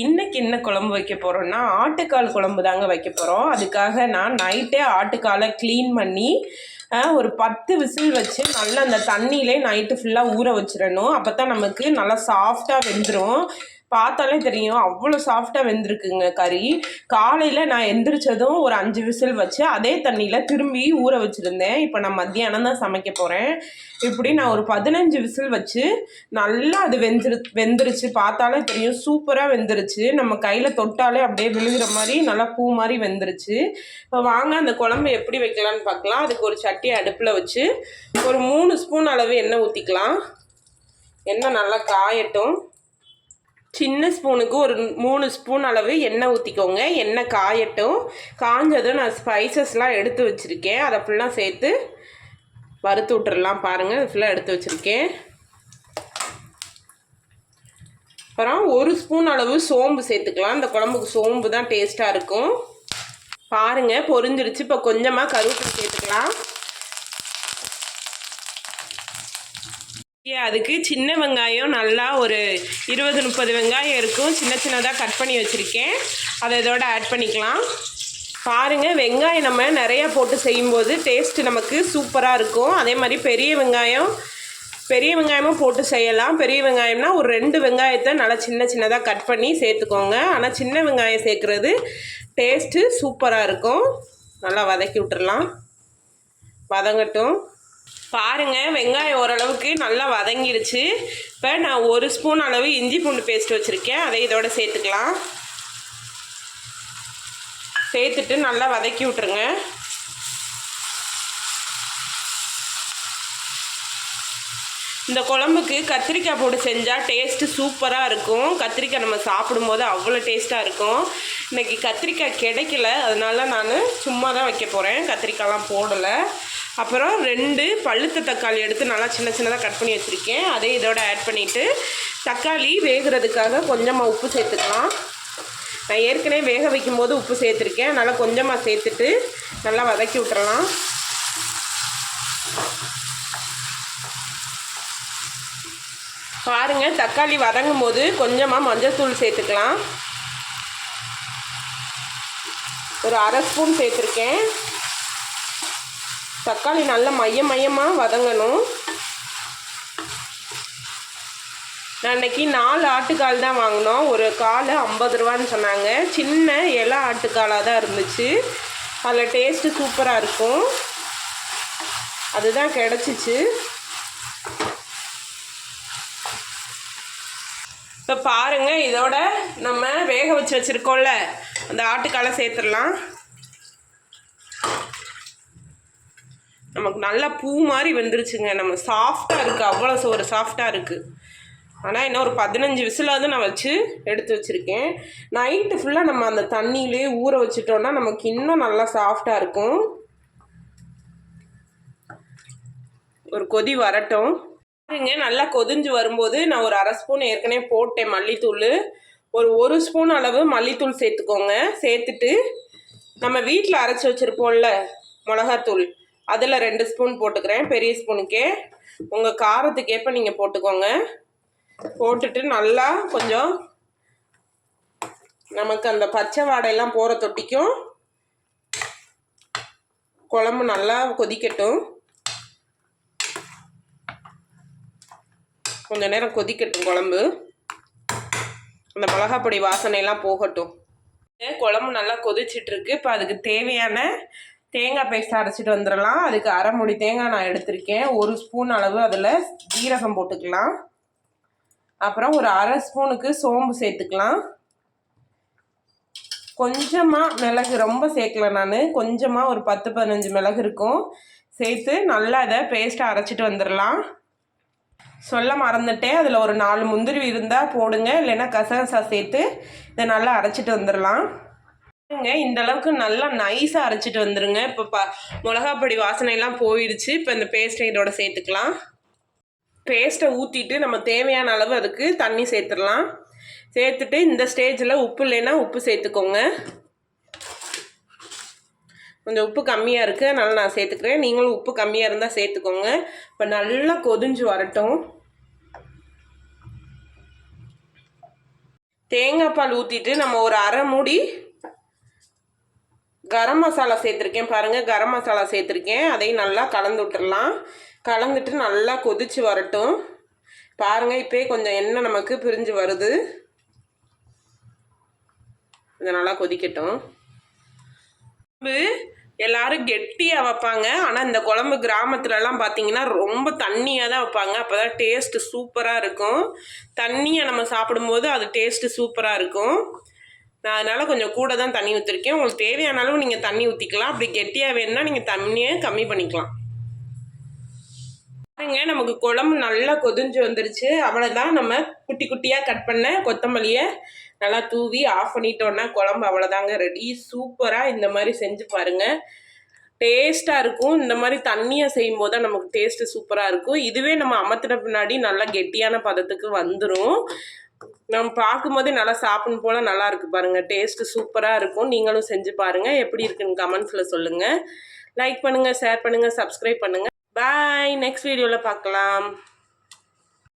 இன்னைக்கு என்ன குழம்பு வைக்க போகிறோன்னா ஆட்டுக்கால் குழம்பு தாங்க வைக்க போகிறோம் அதுக்காக நான் நைட்டே ஆட்டுக்காலை க்ளீன் பண்ணி ஒரு பத்து விசில் வச்சு நல்லா அந்த தண்ணியிலே நைட்டு ஃபுல்லாக ஊற வச்சிடணும். அப்போ தான் நமக்கு நல்லா சாஃப்டாக வெந்துடும் பார்த்தாலே தெரியும். அவ்வளோ சாஃப்டாக வெந்திருக்குங்க கறி. காலையில் நான் எந்திரிச்சதும் ஒரு அஞ்சு விசில் வச்சு அதே தண்ணியில் திரும்பி ஊற வச்சுருந்தேன். இப்போ நான் மத்தியானம் தான் சமைக்க போகிறேன் இப்படி நான் ஒரு பதினஞ்சு விசில் வச்சு நல்லா அது வெந்துரு வெந்துருச்சு. பார்த்தாலே தெரியும். சூப்பராக வெந்துருச்சு. நம்ம கையில் தொட்டாலே அப்படியே விழுகிற மாதிரி நல்லா பூ மாதிரி வெந்துருச்சு. இப்போ வாங்க அந்த குழம்பு எப்படி வைக்கலான்னு பார்க்கலாம். அதுக்கு ஒரு சட்டி அடுப்பில் வச்சு ஒரு மூணு ஸ்பூன் அளவு எண்ணெய் ஊற்றிக்கலாம் எண்ணெய் நல்லா காயட்டும். சின்ன ஸ்பூனுக்கு ஒரு மூணு ஸ்பூன் அளவு எண்ணெய் ஊற்றிக்கோங்க எண்ணெய் காயட்டும். காஞ்சதும் நான் ஸ்பைசஸ்லாம் எடுத்து வச்சுருக்கேன். அதை ஃபுல்லாக சேர்த்து வறுத்து விட்டுறலாம் பாருங்கள் அது ஃபுல்லாக எடுத்து வச்சுருக்கேன். அப்புறம் ஒரு ஸ்பூன் அளவு சோம்பு சேர்த்துக்கலாம். இந்த குழம்புக்கு சோம்பு தான் டேஸ்ட்டாக இருக்கும். பாருங்கள் பொரிஞ்சிருச்சு. இப்போ கொஞ்சமாக கருவேப்பிலை சேர்த்துக்கலாம். அதுக்கு சின்ன வெங்காயம் நல்லா ஒரு இருபது முப்பது வெங்காயம் இருக்கும். சின்ன சின்னதாக கட் பண்ணி வச்சுருக்கேன். அதை இதோட ஆட் பண்ணிக்கலாம். பாருங்கள் வெங்காயம் நம்ம நிறையா போட்டு செய்யும்போது டேஸ்ட் நமக்கு சூப்பராக இருக்கும். அதே மாதிரி பெரிய வெங்காயம் பெரிய வெங்காயமும் போட்டு செய்யலாம். பெரிய வெங்காயம்னா ஒரு ரெண்டு வெங்காயத்தை நல்லா சின்ன சின்னதாக கட் பண்ணி சேர்த்துக்கோங்க. ஆனால் சின்ன வெங்காயம் சேர்க்குறது டேஸ்ட்டு சூப்பராக இருக்கும். நல்லா வதக்கி விட்டுறலாம். வதங்கட்டும். பாருங்கள் வெங்காயம் ஓரளவுக்கு நல்லா வதங்கிருச்சு இப்போ நான் ஒரு ஸ்பூன் அளவு இஞ்சி பூண்டு பேஸ்ட் வச்சுருக்கேன். அதை இதோட சேர்த்துக்கலாம். சேர்த்துட்டு நல்லா வதக்கி விட்ருங்க இந்த குழம்புக்கு கத்திரிக்காய் போட்டு செஞ்சால் டேஸ்ட்டு சூப்பராக இருக்கும். கத்திரிக்காய் நம்ம சாப்பிடும்போது அவ்வளோ டேஸ்ட்டாக இருக்கும். இன்னைக்கு கத்திரிக்காய் கிடைக்கல. அதனால நான் சும்மா தான் வைக்க போகிறேன் கத்திரிக்காய்லாம் போடலை. அப்புறம் ரெண்டு பழுத்த தக்காளி எடுத்து நல்லா சின்ன சின்னதாக கட் பண்ணி வச்சுருக்கேன். அதை இதோட ஆட் பண்ணிவிட்டு தக்காளி வேகிறதுக்காக கொஞ்சமாக உப்பு சேர்த்துக்கலாம். நான் ஏற்கனவே வேக வைக்கும்போது உப்பு சேர்த்துருக்கேன். அதனால் கொஞ்சமாக சேர்த்துட்டு நல்லா வதக்கி விட்டுறலாம். பாருங்கள் தக்காளி வதங்கும் போது கொஞ்சமாக மஞ்சள்தூள் சேர்த்துக்கலாம். ஒரு அரை ஸ்பூன் சேர்த்துருக்கேன். தக்காளி நல்லா மைய மையமாக வதங்கணும். நான் நாலு ஆட்டுக்கால் தான் வாங்கினோம். ஒரு கால் ஐம்பது ரூபான்னு சொன்னாங்க. சின்ன இலை ஆட்டுக்காலாக தான் இருந்துச்சு. அதில் டேஸ்ட்டு சூப்பராக இருக்கும். அதுதான் கிடச்சிச்சு. இப்போ பாருங்கள் இதோட நம்ம வேக வச்சு வச்சுருக்கோம்ல. அந்த ஆட்டுக்காலை சேர்த்துடலாம். நமக்கு நல்லா பூ மாதிரி வெந்துருச்சுங்க. நம்ம சாஃப்டாக இருக்குது அவ்வளோ ஒரு சாஃப்டாக இருக்குது ஆனால் இன்னும் ஒரு பதினஞ்சு விசிலாவது நான் வச்சு எடுத்து வச்சுருக்கேன். நைட்டு ஃபுல்லாக நம்ம அந்த தண்ணியிலே ஊற வச்சிட்டோன்னா நமக்கு இன்னும் நல்லா சாஃப்டாக இருக்கும். ஒரு கொதி வரட்டும். பாருங்க நல்லா கொதிஞ்சு வரும்போது நான் ஒரு அரை ஸ்பூன் ஏற்கனவே போட்டேன் மல்லித்தூள். ஒரு ஒரு ஸ்பூன் அளவு மல்லித்தூள் சேர்த்துக்கோங்க. சேர்த்துட்டு நம்ம வீட்டில் அரைச்சி வச்சுருப்போம்ல மிளகாத்தூள். அதில் ரெண்டு ஸ்பூன் போட்டுக்கிறேன் பெரிய ஸ்பூனுக்கே. உங்கள் காரத்துக்கேற்ப நீங்கள் போட்டுக்கோங்க. போட்டுட்டு நல்லா கொஞ்சம் நமக்கு அந்த பச்சை வாடையெல்லாம் போகிற தொட்டிக்கும் குழம்பு நல்லா கொதிக்கட்டும். கொஞ்ச நேரம் கொதிக்கட்டும் குழம்பு. அந்த மிளகாப்பொடி வாசனையெல்லாம் போகட்டும். குழம்பு நல்லா கொதிச்சிட்டு இருக்கு. இப்போ அதுக்கு தேவையான தேங்காய் பேஸ்ட் அரைச்சிட்டு வந்துடலாம். அதுக்கு அரை முடி தேங்காய் நான் எடுத்திருக்கேன். ஒரு ஸ்பூன் அளவு அதில் ஜீரகம் போட்டுக்கலாம். அப்புறம் ஒரு அரை ஸ்பூனுக்கு சோம்பு சேர்த்துக்கலாம். கொஞ்சமாக மிளகு ரொம்ப சேர்க்கல நான். கொஞ்சமாக ஒரு பத்து பதினஞ்சு மிளகு இருக்கும். சேர்த்து நல்லா இதை பேஸ்ட்டாக அரைச்சிட்டு வந்துடலாம். சொல்ல மறந்துட்டேன். அதில் ஒரு நாலு முந்திரி இருந்தால் போடுங்க. இல்லைன்னா கசகசா சேர்த்து இதை நல்லா அரைச்சிட்டு வந்துடலாம். பாருங்க, இந்த அளவுக்கு நல்லா நைஸாக அரைச்சிட்டு வந்துருங்க. இப்போ ப மிளகாப்பொடி வாசனையெல்லாம் போயிடுச்சு இப்போ இந்த பேஸ்ட்டை இதோட சேர்த்துக்கலாம். பேஸ்ட்டை ஊற்றிட்டு நம்ம தேவையான அளவு அதுக்கு தண்ணி சேர்த்துடலாம். சேர்த்துட்டு இந்த ஸ்டேஜில் உப்பு இல்லைன்னா உப்பு சேர்த்துக்கோங்க. கொஞ்சம் உப்பு கம்மியாக இருக்குது அதனால் நான் சேர்த்துக்கிறேன். நீங்களும் உப்பு கம்மியாக இருந்தால் சேர்த்துக்கோங்க. இப்போ நல்லா கொதிஞ்சு வரட்டும். தேங்காய் பால் ஊற்றிட்டு நம்ம ஒரு அரை மூடி கரம் மசாலா சேர்த்துருக்கேன் பாருங்கள் கரம் மசாலா சேர்த்துருக்கேன். அதையும் நல்லா கலந்து விட்டுடலாம் கலந்துட்டு நல்லா கொதிச்சு வரட்டும். பாருங்கள் இப்போயே கொஞ்சம் எண்ணெய் நமக்கு பிரிஞ்சு வருது. இதை நல்லா கொதிக்கட்டும். குழம்பு எல்லாரும் கெட்டியாக வைப்பாங்க. ஆனால் இந்த குழம்பு கிராமத்துலலாம் பார்த்தீங்கன்னா ரொம்ப தண்ணியாக தான் வைப்பாங்க. அப்போ தான் டேஸ்ட்டு சூப்பராக இருக்கும். தண்ணியை நம்ம சாப்பிடும்போது அது டேஸ்ட்டு சூப்பராக இருக்கும். நான் அதனால் கொஞ்சம் கூட தான் தண்ணி ஊற்றிருக்கேன் உங்களுக்கு தேவையான அளவு நீங்கள் தண்ணி ஊற்றிக்கலாம் அப்படி கெட்டியாக வேணும்னா நீங்கள் தண்ணியை கம்மி பண்ணிக்கலாம். பாருங்க நமக்கு குழம்பு நல்லா கொதிஞ்சு வந்துருச்சு. அவ்வளோதான் நம்ம குட்டி குட்டியாக கட் பண்ண கொத்தமல்லியை நல்லா தூவி ஆஃப் பண்ணிட்டோன்னா குழம்பு அவ்வளோதாங்க ரெடி சூப்பராக இந்த மாதிரி செஞ்சு பாருங்கள் டேஸ்ட்டாக இருக்கும். இந்த மாதிரி தண்ணியை செய்யும் போது தான் நமக்கு டேஸ்ட்டு சூப்பராக இருக்கும். இதுவே நம்ம அமர்த்தின பின்னாடி நல்லா கெட்டியான பதத்துக்கு வந்துடும் நம்ம பார்க்கும்போதே நல்லா சாப்பிடும் போல நல்லா இருக்கு பாருங்க. டேஸ்ட் சூப்பராக இருக்கும். நீங்களும் செஞ்சு பாருங்க. எப்படி இருக்குன்னு கமெண்ட்ஸில் சொல்லுங்க. லைக் பண்ணுங்க ஷேர் பண்ணுங்க சப்ஸ்கிரைப் பண்ணுங்க. பாய் நெக்ஸ்ட் வீடியோவில் பார்க்கலாம்.